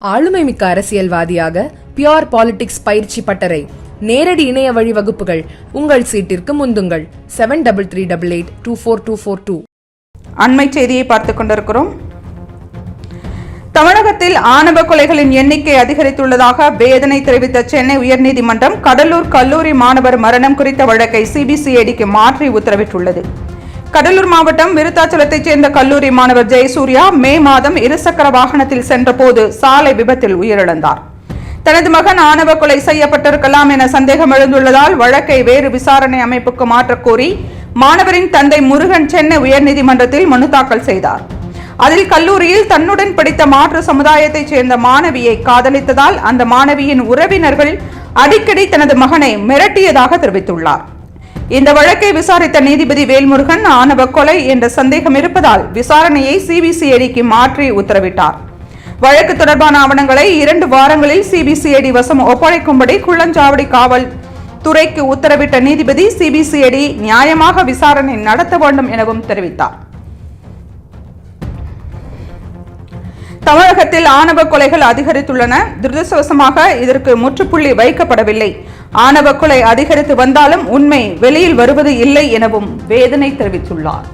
ஆளுமை மிக்க அரசியல்வாதியாக பியோர் பாலிடிக்ஸ் பயிற்சி பட்டறை. நேரடி இணைய வழி வகுப்புகள். உங்கள் சீட்டிற்கு முந்துங்கள். Seven double three double eight two four two four two அண்மை செய்தியை பார்த்துக் கொண்டிருக்கிறோம். தமிழகத்தில் ஆணவ கொலைகளின் எண்ணிக்கை அதிகரித்துள்ளதாக வேதனை தெரிவித்த சென்னை உயர்நீதிமன்றம் கடலூர் கல்லூரி மாணவர் மரணம் குறித்த வழக்கை சிபிசிஐடிக்கு மாற்றி உத்தரவிட்டுள்ளது. கடலூர் மாவட்டம் விருத்தாச்சலத்தைச் சேர்ந்த கல்லூரி மாணவர் ஜெயசூர்யா மே மாதம் இருசக்கர வாகனத்தில் சென்றபோது சாலை விபத்தில் உயிரிழந்தார். தனது மகன் ஆணவ கொலை செய்யப்பட்டிருக்கலாம் என சந்தேகம் எழுந்துள்ளதால் வழக்கை வேறு விசாரணை அமைப்புக்கு மாற்றக்கோரி மாணவரின் தந்தை முருகன் சென்னை உயர்நீதிமன்றத்தில் மனு தாக்கல் செய்தார். அதில் கல்லூரியில் தன்னுடன் படித்த மாற்று சமுதாயத்தைச் சேர்ந்த மாணவியை காதலித்ததால் அந்த மாணவியின் உறவினர்கள் அடிக்கடி தனது மகனை மிரட்டியதாக தெரிவித்துள்ளார். இந்த வழக்கை விசாரித்த நீதிபதி வேல்முருகன் ஆணவ கொலை என்ற சந்தேகம் இருப்பதால் விசாரணையை சிபிசிஐடிக்கு மாற்றி உத்தரவிட்டார். வழக்கு தொடர்பான ஆவணங்களை இரண்டு வாரங்களில் சிபிசிஐடி வசம் ஒப்படைக்கும்படி குள்ளஞ்சாவடி காவல் துறைக்கு உத்தரவிட்ட நீதிபதி சிபிசிஐடி நியாயமாக விசாரணை நடத்த வேண்டும் எனவும் தெரிவித்தார். தமிழகத்தில் ஆணவ கொலைகள் அதிகரித்துள்ளன. துரதிருஷ்டவசமாக இதற்கு முற்றுப்புள்ளி வைக்கப்படவில்லை. ஆணவ கொலை அதிகரித்து வந்தாலும் உண்மை வெளியில் வருவது இல்லை எனவும் வேதனை தெரிவித்துள்ளார்.